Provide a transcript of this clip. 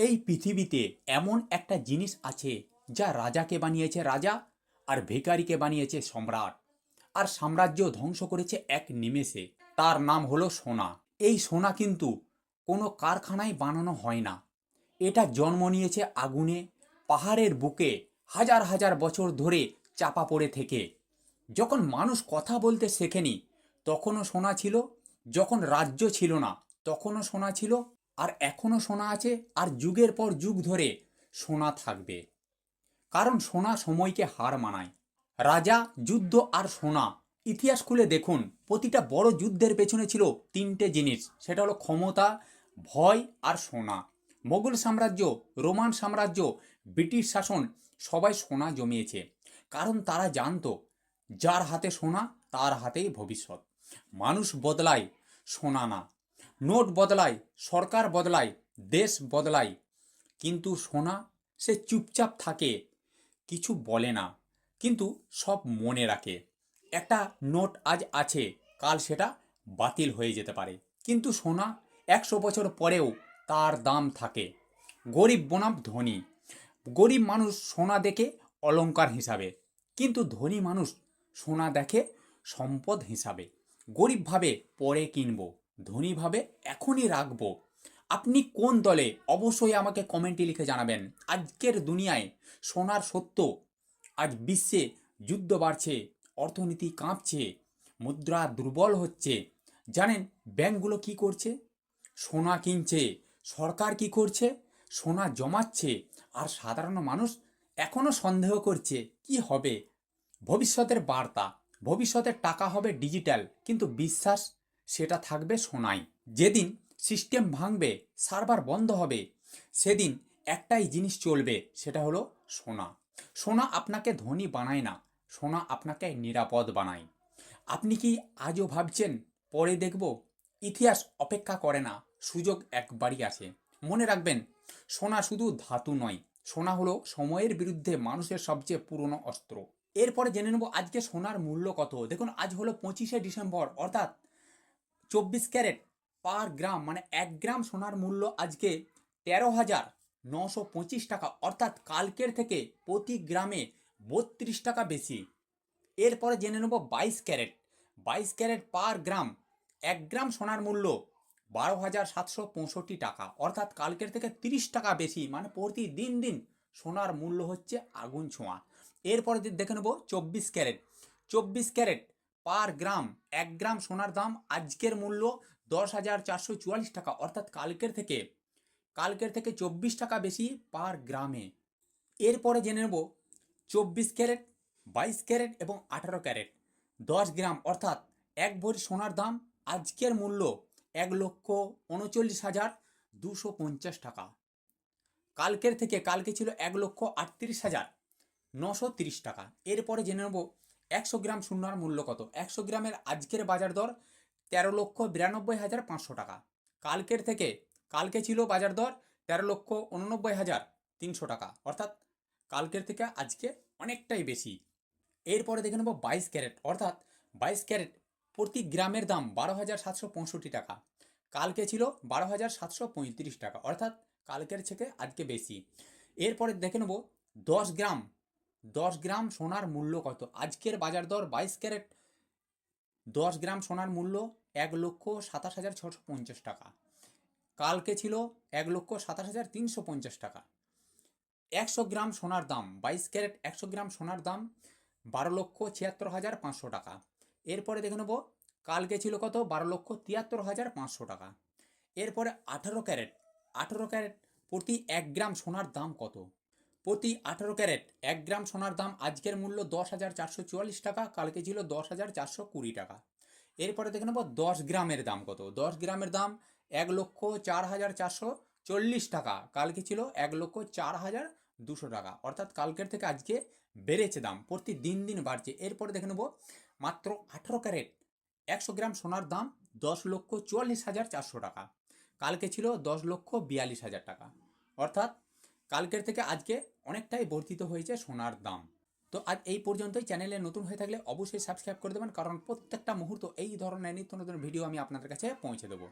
এই পৃথিবীতে এমন একটা জিনিস আছে যা রাজাকে বানিয়েছে রাজা আর ভিখারিকে বানিয়েছে সম্রাট। আর সাম্রাজ্য ধ্বংস করেছে এক নিমেষে। তার নাম হলো সোনা। এই সোনা কিন্তু কোনো কারখানায় বানানো হয় না। এটা জন্ম নিয়েছে আগুনে, পাহাড়ের বুকে হাজার হাজার বছর ধরে চাপা পড়ে থেকে। যখন মানুষ কথা বলতে শেখেনি, তখনও সোনা ছিল। যখন রাজ্য ছিল না, তখনও সোনা ছিল। আর এখনও সোনা আছে, আর যুগের পর যুগ ধরে সোনা থাকবে। কারণ সোনা সময়কে হার মানায়। রাজা, যুদ্ধ আর সোনা। ইতিহাস খুলে দেখুন, প্রতিটা বড় যুদ্ধের পেছনে ছিল তিনটে জিনিস। সেটা হলো ক্ষমতা, ভয় আর সোনা। মোগল সাম্রাজ্য, রোমান সাম্রাজ্য, ব্রিটিশ শাসন, সবাই সোনা জমিয়েছে। কারণ তারা জানতো, যার হাতে সোনা, তার হাতেই ভবিষ্যৎ। মানুষ বদলায়, সোনা না। নোট বদলায়, সরকার বদলায়, দেশ বদলায়। কিন্তু সোনা, সে চুপচাপ থাকে, কিছু বলে না, কিন্তু সব মনে রাখে। একটা নোট আজ আছে, কাল সেটা বাতিল হয়ে যেতে পারে। কিন্তু সোনা, একশো বছর পরেও তার দাম থাকে। গরিব বনাম ধনী। গরিব মানুষ সোনা দেখে অলংকার হিসাবে, কিন্তু ধনী মানুষ সোনা দেখে সম্পদ হিসাবে। গরিব ভাবে পরে কিনবো। ধনী ভাবে এখনই রাখব। আপনি কোন দলে? অবশ্যই আমাকে কমেন্টে লিখে জানাবেন। আজকের দুনিয়ায় সোনার সত্য, আজ বিশ্বে যুদ্ধ বাড়ছে, অর্থনীতি কাঁপছে, মুদ্রা দুর্বল হচ্ছে। জানেন ব্যাংকগুলো কি করছে? সোনা কিনছে, সরকার কি করছে? সোনা জমাচ্ছে, আর সাধারণ মানুষ এখনও সন্দেহ করছে, কি হবে? ভবিষ্যতের বার্তা, ভবিষ্যতের টাকা হবে ডিজিটাল কিন্তু বিশ্বাস সেটা থাকবে সোনায় যেদিন সিস্টেম ভাঙবে সার্ভার বন্ধ হবে, সেদিন একটাই জিনিস চলবে, সেটা হলো সোনা। সোনা আপনাকে ধনী বানায় না, সোনা আপনাকে নিরাপদ বানায়। আপনি কি আজও ভাবছেন, পরে দেখব? ইতিহাস অপেক্ষা করে না, সুযোগ একবারই আসে। মনে রাখবেন, সোনা শুধু ধাতু নয়, সোনা হলো সময়ের বিরুদ্ধে মানুষের সবচেয়ে পুরনো অস্ত্র। এরপরে জেনে নেব আজকে সোনার মূল্য কত। দেখুন, আজ হলো পঁচিশে ডিসেম্বর, অর্থাৎ চব্বিশ ক্যারেট পার গ্রাম মানে এক গ্রাম সোনার মূল্য আজকে তেরো হাজার নশো পঁচিশ টাকা। অর্থাৎ কালকের থেকে প্রতি গ্রামে বত্রিশ টাকা বেশি। এরপরে জেনে নেব বাইশ ক্যারেট। বাইশ ক্যারেট পার গ্রাম, এক গ্রাম সোনার মূল্য বারো হাজার সাতশো পঁয়ষট্টি টাকা। অর্থাৎ কালকের থেকে তিরিশ টাকা বেশি মানে প্রতিদিন দিন সোনার মূল্য হচ্ছে আগুন ছোঁয়া। এরপরে দেখে নেব চব্বিশ ক্যারেট। চব্বিশ ক্যারেট পার গ্রাম, এক গ্রাম সোনার দাম আজকের মূল্য দশ হাজার চারশো চুয়াল্লিশ টাকা, অর্থাৎ কালকের থেকে কালকের থেকে চব্বিশ টাকা বেশি পার গ্রামে। এরপরে জেনে নেব চব্বিশ ক্যারেট, বাইশ ক্যারেট এবং আঠারো ক্যারেট। দশ গ্রাম, অর্থাৎ এক ভরি সোনার দাম আজকের মূল্য এক লক্ষ উনচল্লিশ হাজার দুশো পঞ্চাশ টাকা। কালকের থেকে কালকে ছিল এক লক্ষ আটত্রিশ হাজার নশো তিরিশ টাকা। এরপরে জেনে নেব একশো গ্রাম সোনার মূল্য কত? একশো গ্রামের আজকের বাজার দর তেরো লক্ষ বিরানব্বই হাজার পাঁচশো টাকা। কালকের থেকে, কালকে ছিল বাজার দর তেরো লক্ষ উননব্বই হাজার তিনশো টাকা। অর্থাৎ কালকের থেকে আজকে অনেকটাই বেশি। এরপরে দেখে নেব বাইশ ক্যারেট। অর্থাৎ বাইশ ক্যারেট প্রতি গ্রামের দাম বারো হাজার সাতশো পঁয়ষট্টি টাকা। কালকে ছিল বারো হাজার সাতশো পঁয়ত্রিশ টাকা। অর্থাৎ কালকের থেকে আজকে বেশি। এরপরে দেখে নেব দশ গ্রাম দশ গ্রাম সোনার মূল্য কত? আজকের বাজার দর বাইশ ক্যারেট। দশ গ্রাম সোনার মূল্য এক লক্ষ সাতাশ হাজার ছশো পঞ্চাশ টাকা। কালকে ছিল এক লক্ষ সাতাশ হাজার তিনশো পঞ্চাশ টাকা। একশো গ্রাম সোনার দাম বাইশ ক্যারেট, একশো গ্রাম সোনার দাম বারো লক্ষ ছিয়াত্তর হাজার পাঁচশো টাকা। এরপরে দেখে নেব, কালকে ছিল কত? বারো লক্ষ তিয়াত্তর হাজার পাঁচশো টাকা। এরপরে আঠারো ক্যারেট আঠারো ক্যারেট প্রতি এক গ্রাম সোনার দাম কত? প্রতি আঠারো ক্যারেট, এক গ্রাম সোনার দাম আজকের মূল্য দশ হাজার চারশো চুয়াল্লিশ টাকা, কালকে ছিল দশ হাজার চারশো কুড়ি টাকা। এরপরে দেখে নেব দশ গ্রামের দাম কত। দশ গ্রামের দাম এক লক্ষ চার হাজার চারশো চল্লিশ টাকা, কালকে ছিল এক লক্ষ চার হাজার দুশো টাকা। অর্থাৎ কালকের থেকে আজকে বেড়েছে দাম প্রতি দিন দিন বাড়ছে। এরপরে দেখে নেব মাত্র আঠারো ক্যারেট, একশো গ্রাম সোনার দাম দশ লক্ষ চুয়াল্লিশ হাজার চারশো টাকা, কালকে ছিল দশ লক্ষ বিয়াল্লিশ হাজার টাকা। অর্থাৎ কালকের থেকে আজকে অনেকটাই বর্ধিত হয়েছে সোনার দাম। তো আজ এই পর্যন্তই। চ্যানেলে নতুন হয়ে থাকলে অবশ্যই সাবস্ক্রাইব করে দেবেন, কারণ প্রত্যেকটা মুহূর্ত এই ধরনের নিত্য নতুন ভিডিও আমি আপনাদের কাছে পৌঁছে দেবো।